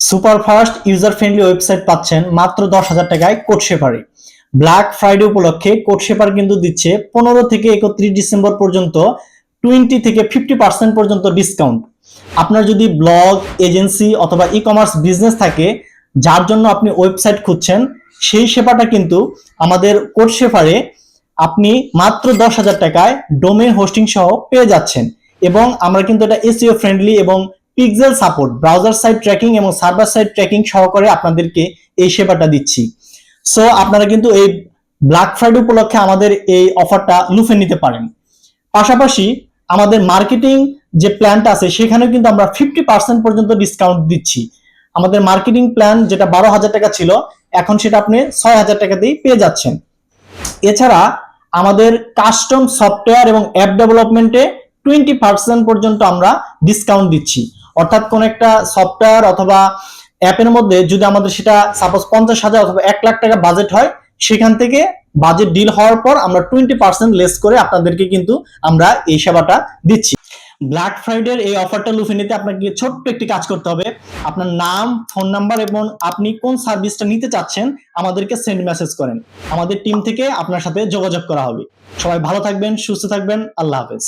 Super fast user friendly website পাচ্ছেন মাত্র দশ হাজার টাকায় কোড শেপারে ব্ল্যাক ফ্রাইডে উপলক্ষে কোড শেপার কিন্তু দিচ্ছে পনেরো থেকে একত্রিশ ডিসেম্বর পর্যন্ত টোয়েন্টি থেকে ফিফটি পার্সেন্ট পর্যন্ত ডিসকাউন্ট। আপনার যদি ব্লগ, এজেন্সি অথবা ই কমার্স বিজনেস থাকে, যার জন্য আপনি ওয়েবসাইট খুঁজছেন, সেই সেবাটা কিন্তু আমাদের কোড শেফারে আপনি মাত্র দশ হাজার টাকায় ডোমেন হোস্টিং সহ পেয়ে যাচ্ছেন। এবং আমরা কিন্তু এটা এসিও ফ্রেন্ডলি এবং pixel support browser side tracking এবং সার্ভার সাইড ট্র্যাকিং সহকারে আপনাদেরকে এই সেবাটা দিচ্ছি। সো আপনারা কিন্তু এই ব্ল্যাক ফ্রাইডে উপলক্ষে আমাদের এই অফারটা লুফে নিতে পারেন। পাশাপাশি আমাদের মার্কেটিং যে প্ল্যানটা আছে, সেখানেও কিন্তু আমরা ফিফটি পার্সেন্ট পর্যন্ত ডিসকাউন্ট দিচ্ছি। আমাদের মার্কেটিং প্ল্যান যেটা বারো হাজার টাকা ছিল, এখন সেটা আপনি ছয় হাজার টাকাতেই পেয়ে যাচ্ছেন। এছাড়া আমাদের কাস্টম সফটওয়্যার এবং অ্যাপ ডেভেলপমেন্টে টোয়েন্টি পার্সেন্ট পর্যন্ত আমরা ডিসকাউন্ট দিচ্ছি। অর্থাৎ কোন একটা সফটওয়্যার অথবা অ্যাপের মধ্যে যদি আমাদের সেটা সাপোজ পঞ্চাশ হাজার অথবা এক লাখ টাকা বাজেট হয়, সেখান থেকে বাজেট ডিল হওয়ার পর আমরা টোয়েন্টি পার্সেন্ট লেস করে আপনাদেরকে কিন্তু আমরা এই সেবাটা দিচ্ছি। ব্ল্যাক ফ্রাইডের এই অফারটা লুফে নিতে আপনাকে ছোট্ট একটি কাজ করতে হবে। আপনার নাম ফোন নাম্বার এবং আপনি কোন সার্ভিসটা নিতে চাচ্ছেন আমাদেরকে সেন্ড মেসেজ করেন। আমাদের টিম থেকে আপনার সাথে যোগাযোগ করা হবে। সবাই ভালো থাকবেন, সুস্থ থাকবেন, আল্লাহ হাফেজ।